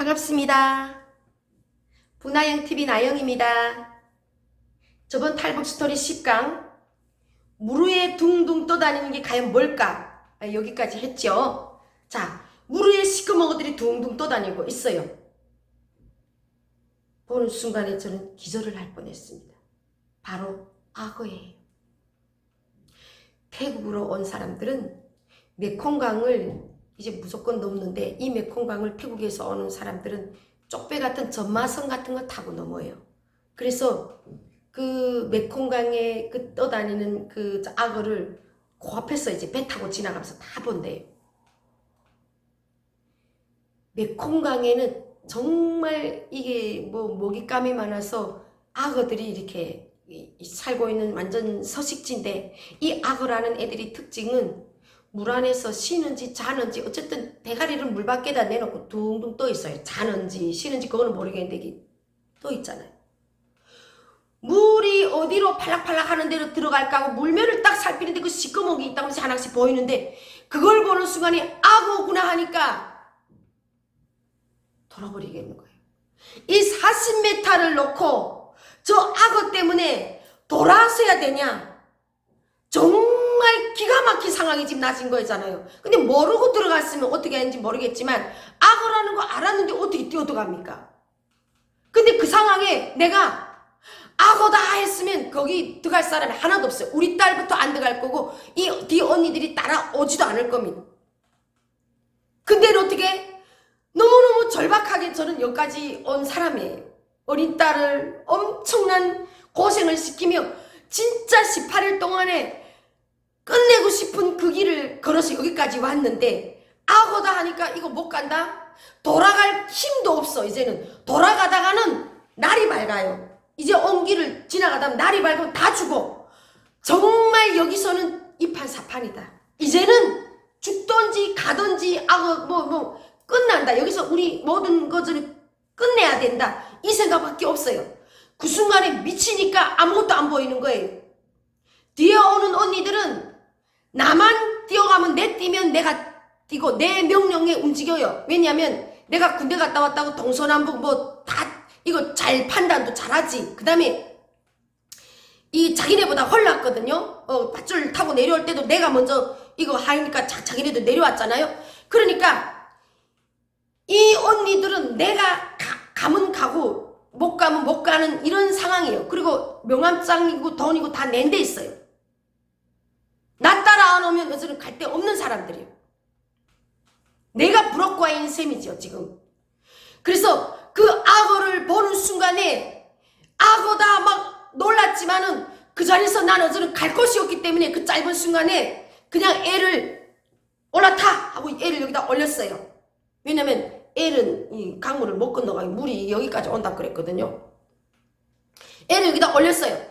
반갑습니다. 분화영TV 나영입니다. 저번 탈북 스토리 10강 물 위에 둥둥 떠다니는 게 과연 뭘까? 아, 여기까지 했죠. 자, 시커먼 것들이 둥둥 떠다니고 있어요. 보는 순간에 저는 기절을 할 뻔했습니다. 바로 악어예요. 태국으로 온 사람들은 메콩강을 이제 무조건 넘는데 이 메콩강을 태국에서 오는 사람들은 쪽배 같은 전마선 같은 거 타고 넘어요. 그래서 그 메콩강에 그 떠다니는 그 악어를 코앞에서 이제 배 타고 지나가면서 다 본대요. 메콩강에는 정말 이게 뭐 먹잇감이 많아서 악어들이 이렇게 살고 있는 완전 서식지인데 이 악어라는 애들이 특징은 물 안에서 쉬는지 자는지 어쨌든 대가리를 물 밖에다 내놓고 둥둥 떠 있어요. 자는지 쉬는지 그거는 모르겠는데 떠 있잖아요. 물이 어디로 팔락팔락 하는 데로 들어갈까 하고 물면을 딱 살피는데 그 시꺼먼 게 있다면서 하나씩 보이는데 그걸 보는 순간에 악어구나 하니까 돌아버리겠는 거예요. 이 40m를 놓고 저 악어 때문에 돌아서야 되냐? 정말 기가 막힌 상황이 지금 나진 거잖아요. 근데 모르고 들어갔으면 어떻게 했는지 모르겠지만 악어라는 거 알았는데 어떻게 뛰어들어갑니까? 근데 그 상황에 내가 악어다 했으면 거기 들어갈 사람이 하나도 없어요. 우리 딸부터 안 들어갈 거고 이 뒤 언니들이 따라오지도 않을 겁니다. 근데 어떻게 너무너무 절박하게 저는 여기까지 온 사람이에요. 어린 딸을 엄청난 고생을 시키며 진짜 18일 동안에 끝내고 싶은 그 길을 걸어서 여기까지 왔는데 악어다 하니까 이거 못 간다? 돌아갈 힘도 없어 이제는. 돌아가다가는 날이 밝아요. 이제 온 길을 지나가다 날이 밝으면 다 죽어. 정말 여기서는 이판사판이다. 이제는 죽던지 가던지 악어 뭐뭐 끝난다. 여기서 우리 모든 것을 끝내야 된다. 이 생각밖에 없어요. 그 순간에 미치니까 아무것도 안 보이는 거예요. 뒤에 오는 언니들은 나만 뛰어가면 내 뛰면 내가 뛰고 내 명령에 움직여요. 왜냐면 내가 군대 갔다 왔다고 동서남북 뭐 다 이거 잘 판단도 잘하지. 그 다음에 이 자기네보다 헐났거든요. 어, 밧줄 타고 내려올 때도 내가 먼저 이거 하니까 자, 자기네도 내려왔잖아요. 그러니까 이 언니들은 내가 가, 가면 가고 못 가면 못 가는 이런 상황이에요. 그리고 명함장이고 돈이고 다 낸 데 있어요. 오면 요즘은 갈데 없는 사람들이에요. 내가 부럽과인 셈이죠, 지금. 그래서 그 악어를 보는 순간에 악어다 막 놀랐지만은 그 자리에서 난 어제는 갈 곳이 없기 때문에 그 짧은 순간에 그냥 애를 올라타! 하고 애를 여기다 올렸어요. 왜냐면 애는 이 강물을 못 건너가고 물이 여기까지 온다 그랬거든요. 애를 여기다 올렸어요.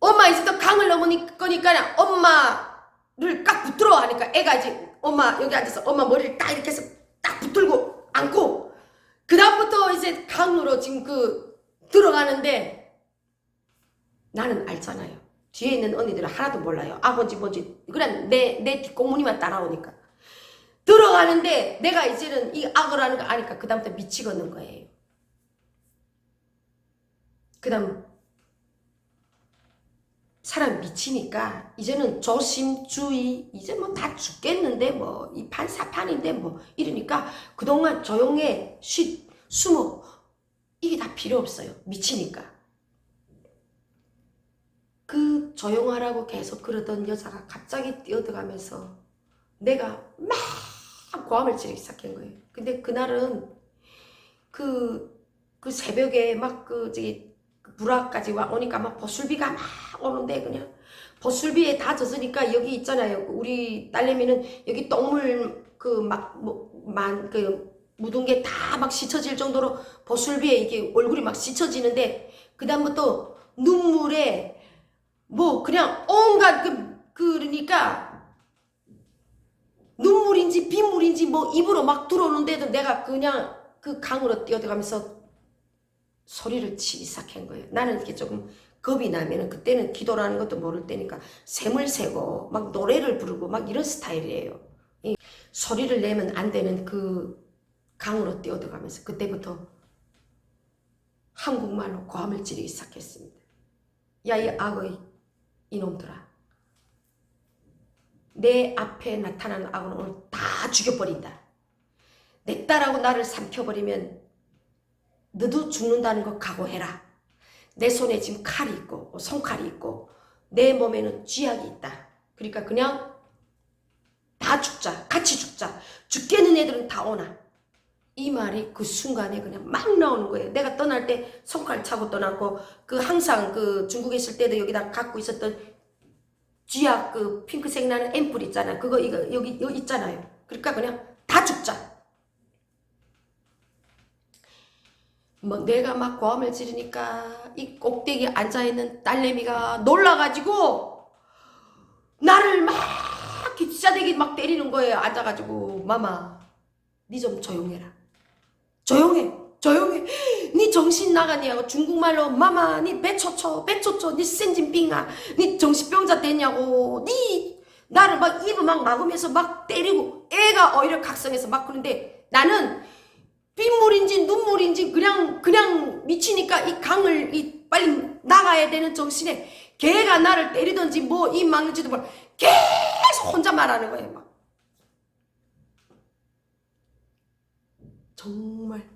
엄마 이제 또 강을 넘으니까 엄마를 딱 붙들어 하니까 애가 이제 엄마 여기 앉아서 엄마 머리를 딱 이렇게 해서 딱 붙들고 안고 그 다음부터 이제 강으로 지금 그 들어가는데 나는 알잖아요. 뒤에 있는 언니들은 하나도 몰라요. 아 뭔지 뭔지 그냥 내 내 뒷공무니만 따라오니까 들어가는데 내가 이제는 이 악어라는 거 아니까 그 다음부터 미치겠는 거예요. 그 다음 사람 미치니까 이제는 조심 주의 이제 뭐 다 죽겠는데 뭐 이 판사판인데 뭐 이러니까 그동안 조용해 쉬 숨어. 이게 다 필요 없어요 미치니까. 그 조용하라고 계속 그러던 여자가 갑자기 뛰어들어가면서 내가 막 고함을 지르기 시작한 거예요. 근데 그날은 그, 그 새벽에 막 그 저기 불화까지 와 오니까 막 보슬비가 막 오는데 그냥 보슬비에 다 젖으니까 여기 있잖아요. 우리 딸내미는 여기 똥물 그 그막만 그 묻은 게 다 막 씻어질 정도로 보슬비에 이게 얼굴이 막 씻어지는데 그 다음부터 눈물에 뭐 그냥 온갖 그 그러니까 눈물인지 빗물인지 뭐 입으로 막 들어오는데도 내가 그냥 그 강으로 뛰어들어가면서 소리를 치기 시작한 거예요. 나는 이렇게 조금 겁이 나면은 그때는 기도라는 것도 모를 때니까 샘을 세고 막 노래를 부르고 막 이런 스타일이에요. 이 소리를 내면 안 되는 그 강으로 뛰어들어가면서 그때부터 한국말로 고함을 지르기 시작했습니다. 야 이 악의 이놈들아 내 앞에 나타나는 악은 오늘 다 죽여버린다. 내 딸하고 나를 삼켜버리면 너도 죽는다는 거 각오해라. 내 손에 지금 칼이 있고 뭐 손칼이 있고 내 몸에는 쥐약이 있다. 그러니까 그냥 다 죽자. 같이 죽자. 죽겠는 애들은 다 오나. 이 말이 그 순간에 그냥 막 나오는 거예요. 내가 떠날 때 손칼 차고 떠났고 그 항상 그 중국에 있을 때도 여기다 갖고 있었던 쥐약 그 핑크색 나는 앰플 있잖아. 그거 이거 여기 여기 있잖아요. 그러니까 그냥 다 죽자. 뭐 내가 막 고함을 지르니까 이 꼭대기 앉아 있는 딸내미가 놀라가지고 나를 막 기차대기 막 때리는 거예요. 앉아가지고 마마 니 좀 조용해라. 조용해. 조용해. 니 정신 나가냐고 중국말로 마마 니 배초초 배초초 니 센진빙아 니 정신병자 됐냐고 니 나를 막 입을 막 막으면서 막 때리고 애가 오히려 각성해서 막 그런데 나는 빗물인지 눈물인지 그냥 그냥 미치니까 이 강을 이 빨리 나가야 되는 정신에 걔가 나를 때리든지 뭐입 막는지도 몰라. 계속 혼자 말하는 거예요 막. 정말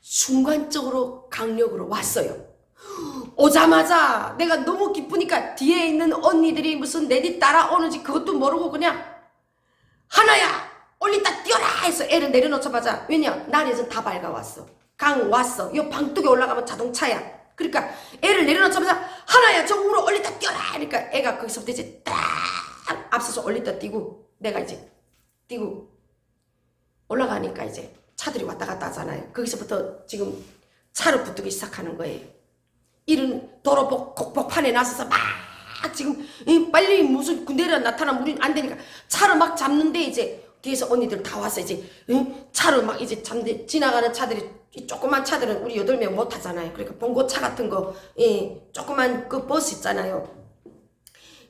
순간적으로 강력으로 왔어요. 오자마자 내가 너무 기쁘니까 뒤에 있는 언니들이 무슨 내뒤 따라오는지 그것도 모르고 그냥 하나야 해서 애를 내려놓자마자 왜냐 날에서 다 밝아왔어. 강 왔어. 요 방뚝에 올라가면 자동차야. 그러니까 애를 내려놓자마자 하나야 저 우로 올리다 뛰어라 그러니까 애가 거기서부터 이제 딱 앞서서 올리다 뛰고 내가 이제 뛰고 올라가니까 이제 차들이 왔다 갔다 하잖아요. 거기서부터 지금 차로 붙기 시작하는 거예요. 이런 도로 복, 곡복판에 나서서 막 지금 이 빨리 무슨 군대가 나타나면 우린 안 되니까 차를 막 잡는데 이제 뒤에서 언니들 다 와서 이제 응? 차를 막 이제 잡는데 지나가는 차들이 이 조그만 차들은 우리 여덟 명 못 타잖아요. 그러니까 봉고차 같은 거, 예, 조그만 그 버스 있잖아요.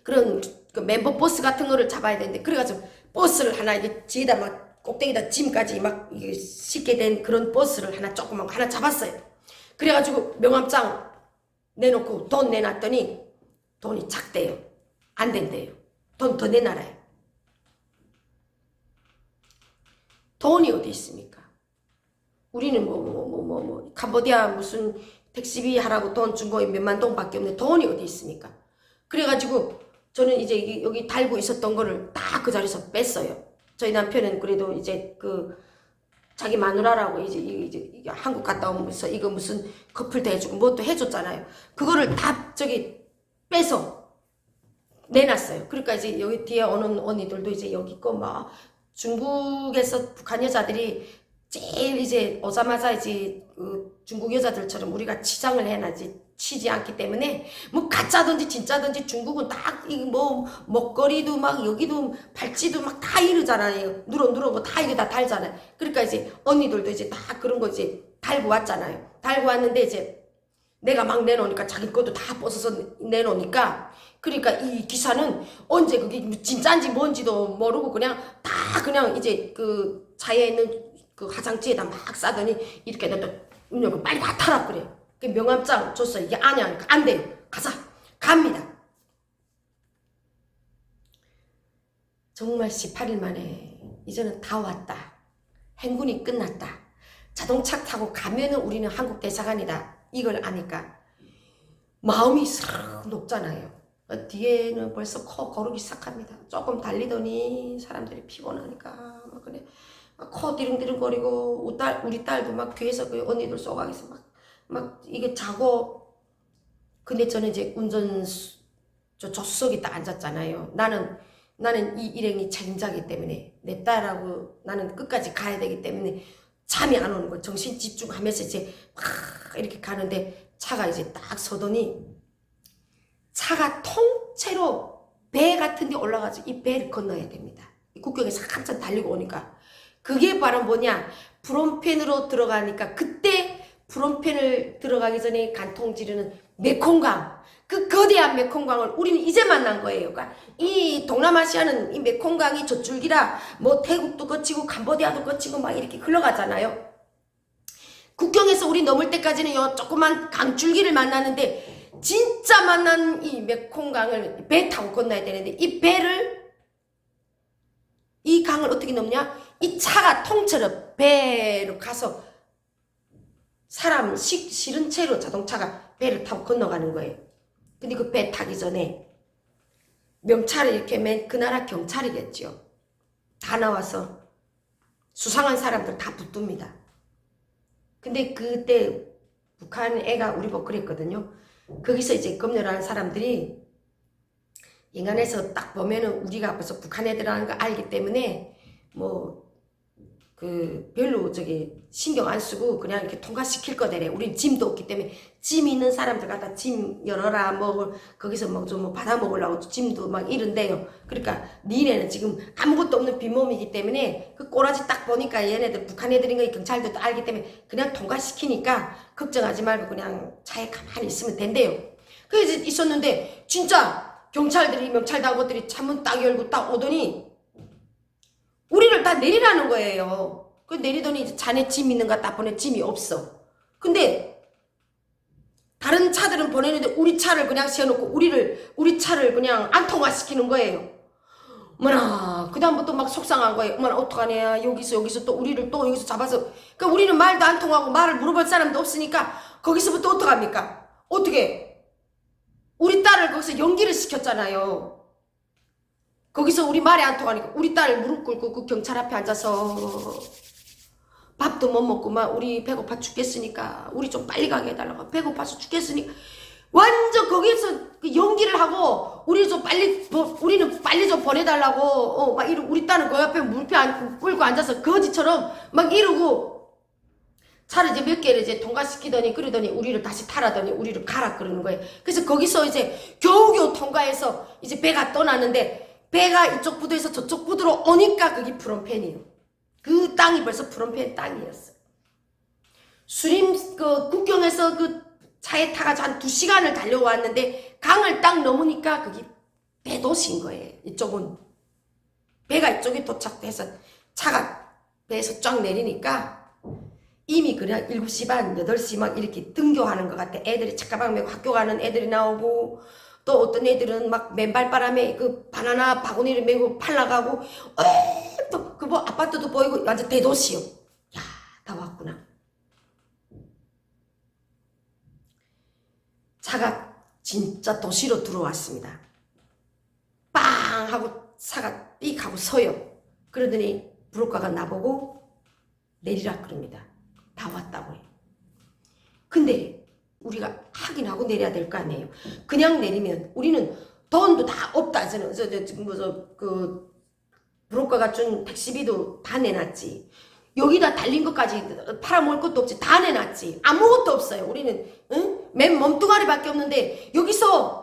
그런 그 멤버 버스 같은 거를 잡아야 되는데 그래가지고 버스를 하나 이게 뒤에다 막 꼭대기다 짐까지 막 이게 싣게 된 그런 버스를 하나 조그만 거 하나 잡았어요. 그래가지고 명함장 내놓고 돈 내놨더니 돈이 작대요. 안 된대요. 돈 더 내놔라요. 돈이 어디 있습니까? 우리는 뭐 뭐 뭐 뭐 뭐 캄보디아 무슨 택시비 하라고 돈 준 거 몇만 동밖에 없는데 돈이 어디 있습니까? 그래가지고 저는 이제 이- 여기 달고 있었던 거를 다 그 자리에서 뺐어요. 저희 남편은 그래도 이제 그 자기 마누라라고 이제 이- 이제 한국 갔다 오면서 이거 무슨 커플도 해주고 뭣도 해줬잖아요. 그거를 다 저기 빼서 내놨어요. 그러니까 이제 여기 뒤에 오는 언니들도 이제 여기 거 막 중국에서 북한 여자들이 제일 이제 오자마자 이제 그 중국 여자들처럼 우리가 치장을 해놔지 치지 않기 때문에 뭐 가짜든지 진짜든지 중국은 딱 이 뭐 먹거리도 막 여기도 팔찌도 막 다 이러잖아요. 누런 누런 거 다 이거 다 달잖아요. 그러니까 이제 언니들도 이제 다 그런 거 이제 달고 왔잖아요. 달고 왔는데 이제 내가 막 내놓으니까 자기 것도 다 벗어서 내놓으니까 그러니까 이 기사는 언제 그게 진짜인지 뭔지도 모르고 그냥 다 그냥 이제 그 차에 있는 그 화장지에다 막 싸더니 이렇게 내가 음료가 빨리 다 타라 그래. 그 명함장 줬어 이게 아니야 하니까 안 돼요. 가자 갑니다. 정말 18일 만에 이제는 다 왔다. 행군이 끝났다. 자동차 타고 가면은 우리는 한국 대사관이다. 이걸 아니까 마음이 싹 높잖아요. 어, 뒤에는 벌써 코 고르기 시작합니다. 조금 달리더니 사람들이 피곤하니까 막 그래 막코 디릉디릉거리고 딸 우리 딸도 막 뒤에서 그 언니들 쏘가기서 막 막 이게 자고 근데 저는 이제 운전 수- 저 조수석에 딱 앉았잖아요. 나는 나는 이 일행이 책임자기 때문에 내 딸하고 나는 끝까지 가야 되기 때문에 잠이 안 오는 거예요. 정신 집중하면서 이제 막 이렇게 가는데 차가 이제 딱 서더니 차가 통째로 배 같은 데 올라가서 이 배를 건너야 됩니다. 이 국경에서 한참 달리고 오니까 그게 바로 뭐냐 프롬펜으로 들어가니까 그때 프롬펜을 들어가기 전에 간통 지르는 메콩강 그 거대한 메콩강을 우리는 이제 만난 거예요. 그러니까 이 동남아시아는 이 메콩강이 젖줄기라 뭐 태국도 거치고 캄보디아도 거치고 막 이렇게 흘러가잖아요. 국경에서 우리 넘을 때까지는 요 조그만 강줄기를 만나는데 진짜 만난 이 메콩강을 배 타고 건너야 되는데 이 배를 이 강을 어떻게 넘냐? 이 차가 통째로 배로 가서 사람 시, 실은 채로 자동차가 배를 타고 건너가는 거예요. 근데 그 배 타기 전에 명찰을 이렇게 맨 그 나라 경찰이겠죠. 다 나와서 수상한 사람들 다 붙듭니다. 근데 그때 북한 애가 우리 보고 그랬거든요. 거기서 이제 검열하는 사람들이 인간에서 딱 보면은 우리가 벌써 북한 애들이라는 거 알기 때문에 뭐 그 별로 저기 신경 안 쓰고 그냥 이렇게 통과시킬 거대래. 우린 짐도 없기 때문에 짐 있는 사람들 갖다 짐 열어라 먹을 거기서 뭐좀뭐 받아 먹으려고 짐도 막 이런데요. 그러니까 니네는 지금 아무것도 없는 빈몸이기 때문에 그 꼬라지 딱 보니까 얘네들 북한 애들인 거 경찰도 알기 때문에 그냥 통과시키니까 걱정하지 말고 그냥 차에 가만히 있으면 된대요. 그래서 있었는데 진짜 경찰들이 명찰당 것들이 차문 딱 열고 딱 오더니 우리를 다 내리라는 거예요. 그 내리더니 자네 짐 있는 거딱 보내 짐이 없어. 근데 다른 차들은 보내는데 우리 차를 그냥 세워놓고 우리를 우리 차를 그냥 안 통화시키는 거예요. 어머나 그다음부터 막 속상한 거예요. 어머나 어떡하냐 여기서 여기서 또 우리를 또 여기서 잡아서 그러니까 우리는 말도 안 통하고 말을 물어볼 사람도 없으니까 거기서부터 어떡합니까? 어떻게 우리 딸을 거기서 연기를 시켰잖아요. 거기서 우리 말이 안 통하니까 우리 딸 무릎 꿇고 그 경찰 앞에 앉아서 밥도 못 먹고만 우리 배고파 죽겠으니까 우리 좀 빨리 가게 해달라고 배고파서 죽겠으니까 완전 거기서 그 연기를 하고 우리 좀 빨리 뭐, 우리는 빨리 좀 보내달라고 어 막 이러 우리 딸은 그 옆에 물표 안 꿇고 앉아서 거지처럼 막 이러고 차를 이제 몇 개를 이제 통과시키더니 그러더니 우리를 다시 타라더니 우리를 가라 그러는 거예요. 그래서 거기서 이제 겨우겨우 통과해서 이제 배가 떠나는데 배가 이쪽 부두에서 저쪽 부두로 오니까 그게 프롬펜이에요. 그 땅이 벌써 프롬펜 땅이었어. 수림 그 국경에서 그 차에 타가지고 한 두 시간을 달려왔는데 강을 딱 넘으니까 그게 배도시인 거예요. 이쪽은 배가 이쪽에 도착해서 차가 배에서 쫙 내리니까 이미 그냥 7시 반, 8시 막 이렇게 등교하는 것 같아. 애들이 책가방 메고 학교 가는 애들이 나오고 또 어떤 애들은 막 맨발 바람에 그 바나나 바구니를 메고 팔라가고 또 그 뭐 아파트도 보이고 완전 대도시요. 야, 다 왔구나. 차가 진짜 도시로 들어왔습니다. 빵 하고 차가 삑 하고 서요. 그러더니 브로커가 나보고 내리라 그럽니다. 다 왔다고 해요. 근데 우리가 확인하고 내려야 될 거 아니에요. 그냥 내리면 우리는 돈도 다 없다. 저는 저, 저, 지금 뭐저그 브로커가 준 택시비도 다 내놨지. 여기다 달린 것까지 팔아먹을 것도 없지. 다 내놨지. 아무것도 없어요. 우리는 응? 맨 몸뚱아리밖에 없는데 여기서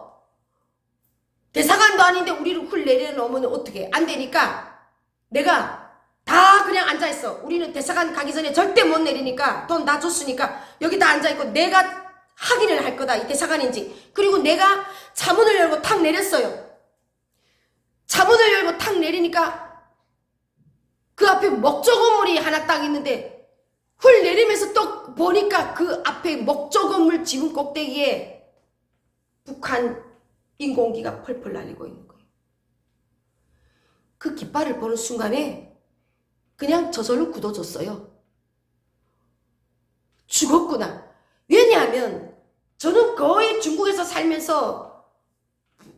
대사관도 아닌데 우리를 훌 내려놓으면 어떻게 안 되니까 내가 다 그냥 앉아있어. 우리는 대사관 가기 전에 절대 못 내리니까 돈 다 줬으니까 여기 다 앉아있고 내가 확인을 할 거다. 이 대사관인지. 그리고 내가 차문을 열고 탁 내렸어요. 차문을 열고 탁 내리니까 그 앞에 목조 건물이 하나 딱 있는데 훌 내리면서 또 보니까 그 앞에 목조 건물 지붕 꼭대기에 북한 인공기가 펄펄 날리고 있는 거예요. 그 깃발을 보는 순간에 그냥 저절로 굳어졌어요. 죽었구나. 왜냐하면 저는 거의 중국에서 살면서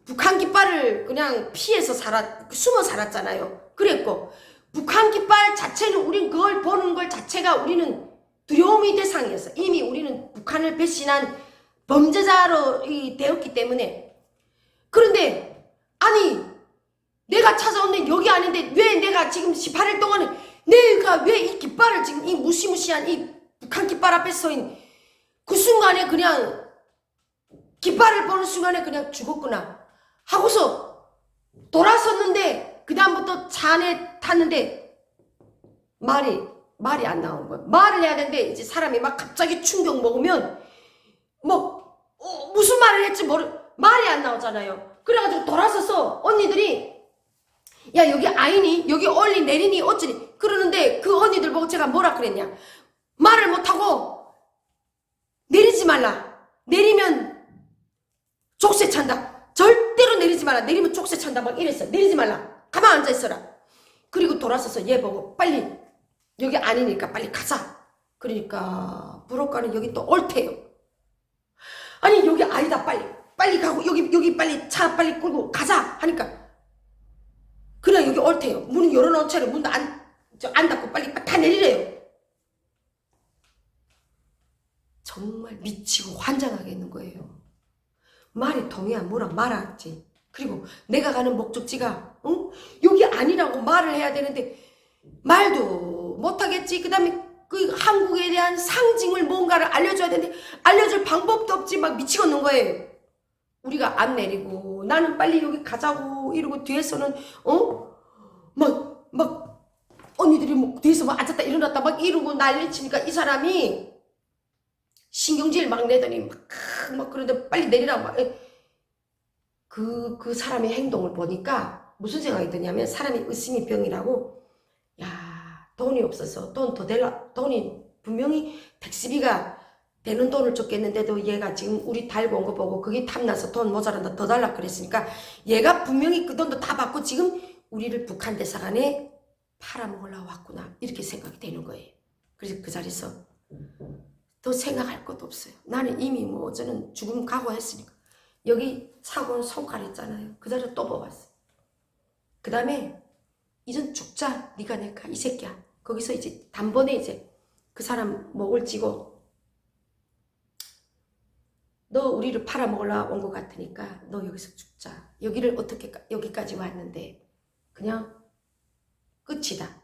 북한 깃발을 그냥 피해서 살았, 숨어 살았잖아요. 그랬고, 북한 깃발 자체는 우린 그걸 보는 걸 자체가 우리는 두려움의 대상이었어. 이미 우리는 북한을 배신한 범죄자로 이 되었기 때문에. 그런데, 아니, 내가 찾아온 데 여기 아닌데 왜 내가 지금 18일 동안에 내가 왜 이 깃발을 지금 이 무시무시한 이 북한 깃발 앞에 서인 그 순간에 그냥 깃발을 보는 순간에 그냥 죽었구나. 하고서 돌아섰는데 그 다음부터 차 안에 탔는데 말이 말이 안 나오는 거야. 말을 해야 되는데 이제 사람이 막 갑자기 충격 먹으면 뭐 어, 무슨 말을 했지 모르 말이 안 나오잖아요. 그래가지고 돌아서서 언니들이 야 여기 아이니? 여기 올리 내리니? 어쩌니? 그러는데 그 언니들 보고 제가 뭐라 그랬냐? 말을 못하고 내리지 말라. 내리면 족쇄 찬다. 절대로 내리지 말라. 내리면 족쇄 찬다. 막 이랬어. 내리지 말라. 가만 앉아 있어라. 그리고 돌아서서 얘 보고 빨리 여기 아니니까 빨리 가자. 그러니까 부록가는 여기 또 옳대요. 아니 여기 아니다. 빨리. 빨리 가고 여기 여기 빨리 차 빨리 끌고 가자 하니까 그냥 여기 옳대요. 문은 열어놓은 채로 문도 안, 저, 안 닫고 빨리 다 내리래요 정말 미치고 환장하게 있는 거예요. 말이 통해야 뭐라 말하지. 그리고 내가 가는 목적지가 응? 여기 아니라고 말을 해야 되는데 말도 못하겠지. 그 다음에 그 한국에 대한 상징을 뭔가를 알려줘야 되는데 알려줄 방법도 없지. 막 미치겠는 거예요. 우리가 안 내리고 나는 빨리 여기 가자고 이러고 뒤에서는 어? 막, 막 언니들이 뭐 뒤에서 막 앉았다 일어났다 막 이러고 난리 치니까 이 사람이 신경질 막 내더니 막, 막 그러는데 빨리 내리라고 막 그, 그 사람의 행동을 보니까 무슨 생각이 드냐면 사람이 의심이 병이라고 야 돈이 없어서 돈 더 될라 돈이 분명히 택시비가 되는 돈을 줬겠는데도 얘가 지금 우리 달고 온 거 보고 그게 탐나서 돈 모자란다 더 달라 그랬으니까 얘가 분명히 그 돈도 다 받고 지금 우리를 북한 대사관에 팔아먹으려고 왔구나. 이렇게 생각이 되는 거예요. 그래서 그 자리에서 더 생각할 것도 없어요. 나는 이미 뭐 저는 죽음 각오했으니까. 여기 사고는 손가락 있잖아요. 그 자리에 또 뽑았어. 그 다음에 이젠 죽자. 네가 내가 이 새끼야. 거기서 이제 단번에 이제 그 사람 목을 쥐고 너 우리를 팔아먹으려 온 것 같으니까 너 여기서 죽자. 여기를 어떻게 까- 여기까지 왔는데 그냥 끝이다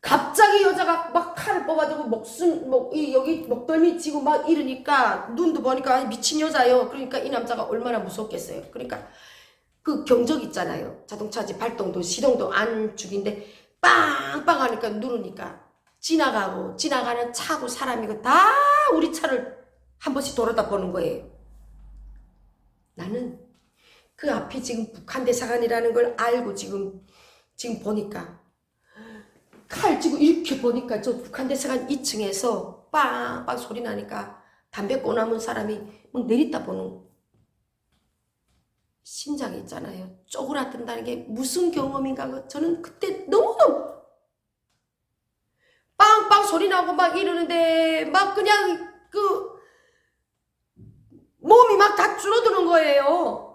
갑자기 여자가 막 칼을 뽑아들고 목숨 목, 이, 여기 목덜미 쥐고 막 이러니까 눈도 보니까 아니, 미친 여자요 그러니까 이 남자가 얼마나 무섭겠어요 그러니까 그 경적 있잖아요. 자동차지 발동도 시동도 안 죽인데 빵빵 하니까 누르니까 지나가고 지나가는 차고 사람이고 다 우리 차를 한 번씩 돌아다 보는 거예요. 나는 그 앞이 지금 북한 대사관이라는 걸 알고 지금 지금 보니까 칼 쥐고 이렇게 보니까 저 북한 대사관 2층에서 빵빵 소리 나니까 담배 꼬남은 사람이 막 내리다 보는 심장이 있잖아요. 쪼그라든다는 게 무슨 경험인가. 저는 그때 너무너무 빵빵 소리 나고 막 이러는데 막 그냥 그 몸이 막 다 줄어드는 거예요.